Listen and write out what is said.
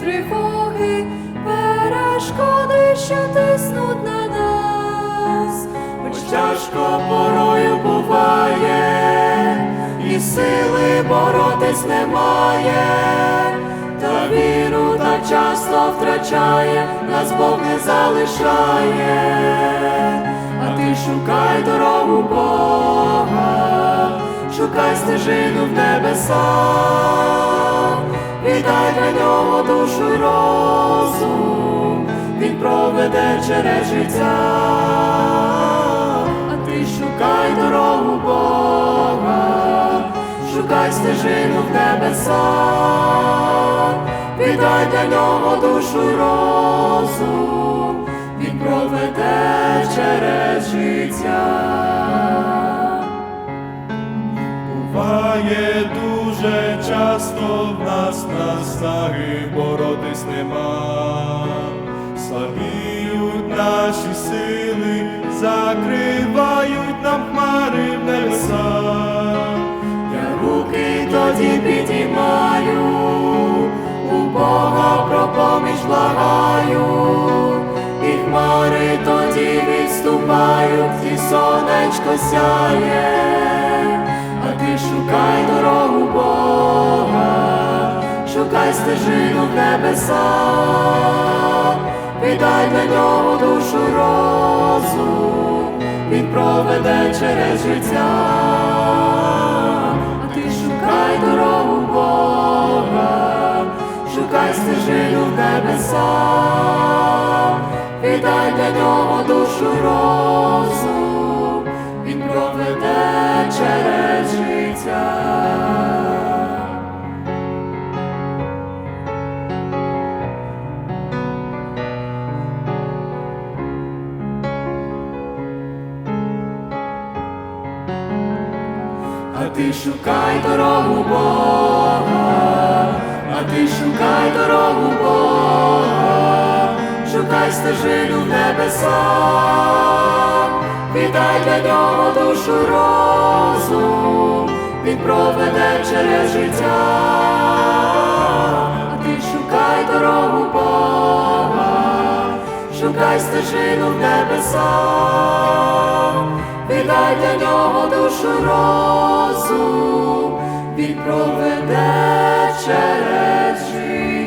тривоги, перешкоди, що тиснуть на нас, хоч тяжко порою буває, і сили боротись немає, та віру так часто втрачає, нас Бог не залишає, а ти шукай дорогу Бога, шукай стежину в небеса, віддай для нього душу й розум, він проведе через життя, а ти шукай дорогу Бога, шукай стежину в небеса, віддай для нього душу й розум, він проведе через життя. Буває дуже часто в нас наснаги боротись нема, слабіють наші сили, закривають нам хмари в небеса. Я руки тоді підіймаю, у Бога про поміч благаю, і хмари тоді відступають, і сонечко сяє, шукай дорогу Бога, шукай стежину в небеса, віддай для нього душу розум, він проведе через життя. А ти шукай дорогу Бога, шукай стежину в небеса, віддай для нього душу А ти шукай дорогу Бога, а ти шукай дорогу Бога, шукай стежину в небеса, віддай для нього душу розум, він проведе через життя, а ти шукай дорогу Бога, шукай стежину в небеса, віддай для нього душу й часу, він проведе через життя.